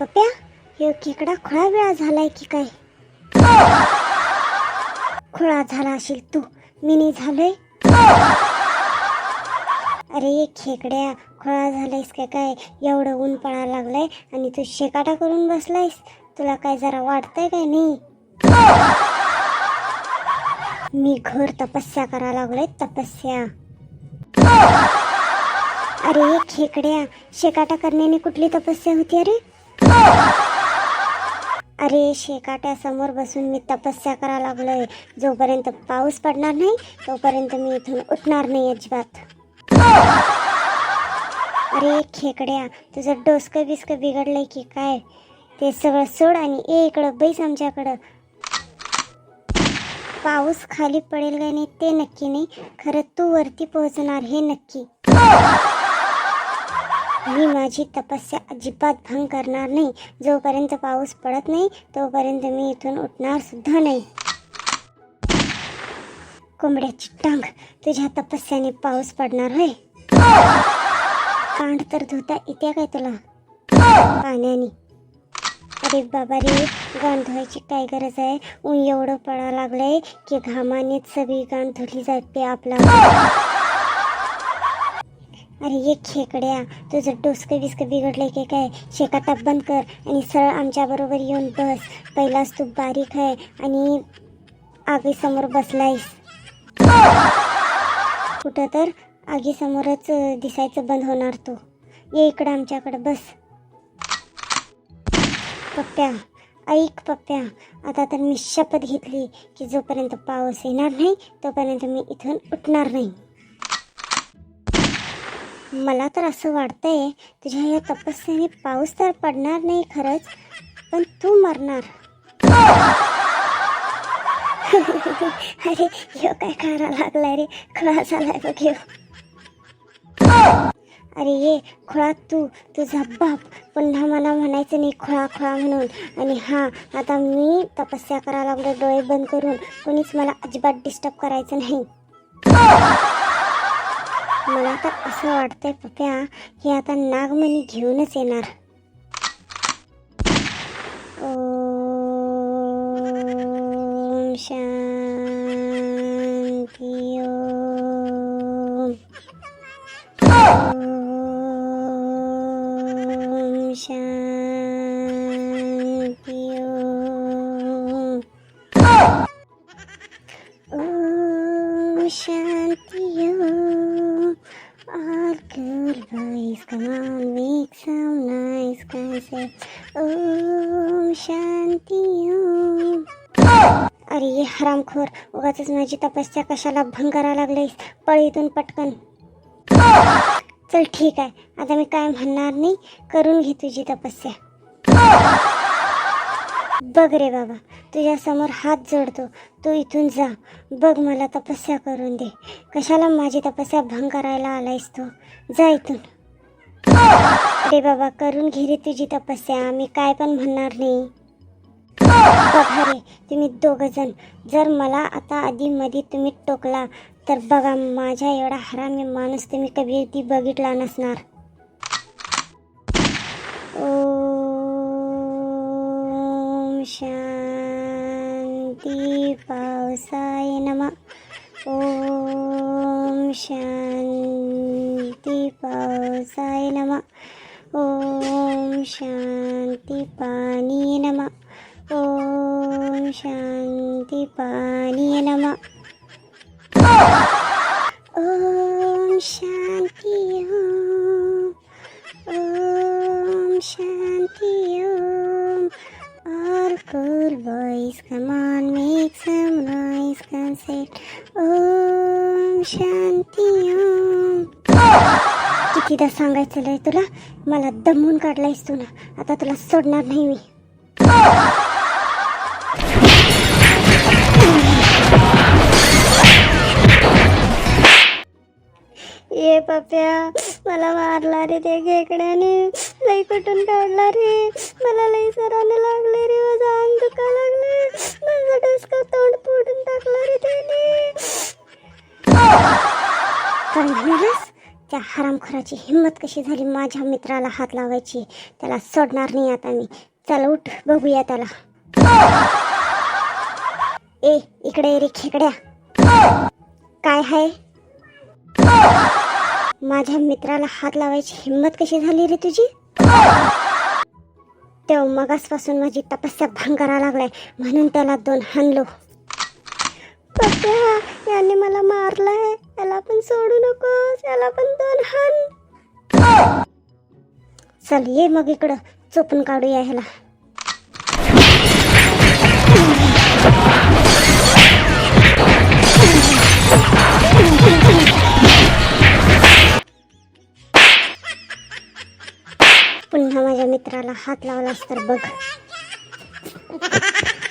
पप्या हे खेकडा खुळा वेळा झालाय की काय? खुळा झाला असेल तू. मी नाही झालोय. अरे खेकड्या खुळा झालायस का काय? एवढं ऊन पळायला लागलंय आणि तू शेकाटा करून बसलायस. तुला काय जरा वाटतंय काय नाही? मी घर तपस्या करा लागलोय तपस्या. अरे खेकड्या शेकाटा करण्याने कुठली तपस्या होती अरे? अरे शेकाट्या समोर बसून मी तपस्या करा लागलोय. जोपर्यंत पाऊस पडणार नाही तोपर्यंत मी इथून उठणार नाही अजिबात. अरे खेकड्या तुझं डोसकं बिस्कं बिघडलंय की काय? ते सगळं सोड आणि ए इकडं बैस आमच्याकडं. पाऊस खाली पडेल का नाही ते नक्की नाही. खरं तू वरती पोहोचणार हे नक्की. मी माझी तपस्या अजिबात भंग करणार नाही. जोपर्यंत पाऊस पडत नाही तोपर्यंत मी इथून उठणार सुद्धा नाही. कोंबड्याची टांग तुझ्या तपस्याने पाऊस पडणार होय. कांड तर धुता येते काय तुला? पाण्याने. अरे बाबा रे गाण धुवायची काय गरज आहे? ऊन एवढं पडा लागलंय की घामानेच सगळी गाण धुतली जाते आपला. अरे ये खेकड्या तुझं डोसकं बिस्कं बिघडलं की काय? शेकाटा बंद कर आणि सरळ आमच्याबरोबर येऊन बस. पहिलाच तू बारीक आहे आणि आगीसमोर बसलायस. कुठं तर आगीसमोरच दिसायचं बंद होणार तू. ये इकडं आमच्याकडं बस. पप्प्या ऐक पप्प्या आता तर मी शपथ घेतली की जोपर्यंत पाऊस येणार नाही तोपर्यंत मी इथून उठणार नाही. मला तर असं वाटतंय तुझ्या या तपस्याने पाऊस तर पडणार नाही खरंच पण तू मरणार. अरे यो काय खायला लागलाय रे? खळा झालाय बघ ह्यो अरे ये खुळा तू तुझा बाप. पुन्हा मला म्हणायचं नाही खुळा खुळा म्हणून. आणि हां आता मी तपस्या करायला लागलो डोळे बंद करून. कोणीच मला अजिबात डिस्टर्ब करायचं नाही. मला तर असं वाटतंय पप्या की आता नागमणी घेऊनच येणार. Om Shanti Om Shanti Om Om Shanti. All good boys, come on, make some nice say Om Shanti Om. अरे ये हरामखोर उगाच माझी तपस्या कशाला भंग करायला लागलीस पळ इथून पटकन चल ठीक आहे आता मी काय म्हणणार नाही करून घे तुझी तपस्या बघ रे बाबा तुझ्यासमोर हात जोडतो. तू इथून जा. बघ मला तपस्या करून दे. कशाला माझी तपस्या भंग करायला आलायस तू? जा इथून. रे बाबा करून घे रे तुझी तपस्या. मी काय पण म्हणणार नाही. बघा रे तुम्ही दोघंजण जर मला आता आधी मध्ये तुम्ही टोकला तर बघा माझ्या एवढा हरामी माणूस तुम्ही कधी बघितला नसणार. ओ शांती पावसाय नम। ओम शांती पावसाय नम। ओम शांती पाणी नम। ओम शांती पाणी नम। Om Shanti Om. Om Shanti Om. All cool boys, come on, make some noise, concept. Om Shanti Om. कितीदा सांगायचं तुला? मला दमून काढलायस तू ना. आता तुला सोडणार नाही मी. पप्या मला मारला रे ते खेकड्याने. लई कुठून काढला रे? मला लई सराने लागले रे माझा अंग दुखा लागले. माझा डोसका तोंड फोडून टाकला रे त्याने. त्या हरामखोराची हिंमत कशी झाली माझ्या मित्राला हात लावायची? त्याला सोडणार नाही आता मी. चल उठ बघूया त्याला. ए इकडे रे खेकड्या. काय आहे माझ्या मित्राला हात लावायची हिंमत कशी झाली रे तुझी? तेव्हा मगासपासून माझी तपस्या भंग करायला लागलाय. म्हणून त्याला दोन हाणलो. याने मला मारलाय. याला पण सोडू नको याला पण दोन हाण. चल ये मग इकडं. चोपून काढूया ह्याला. हात लावलास तर बघ.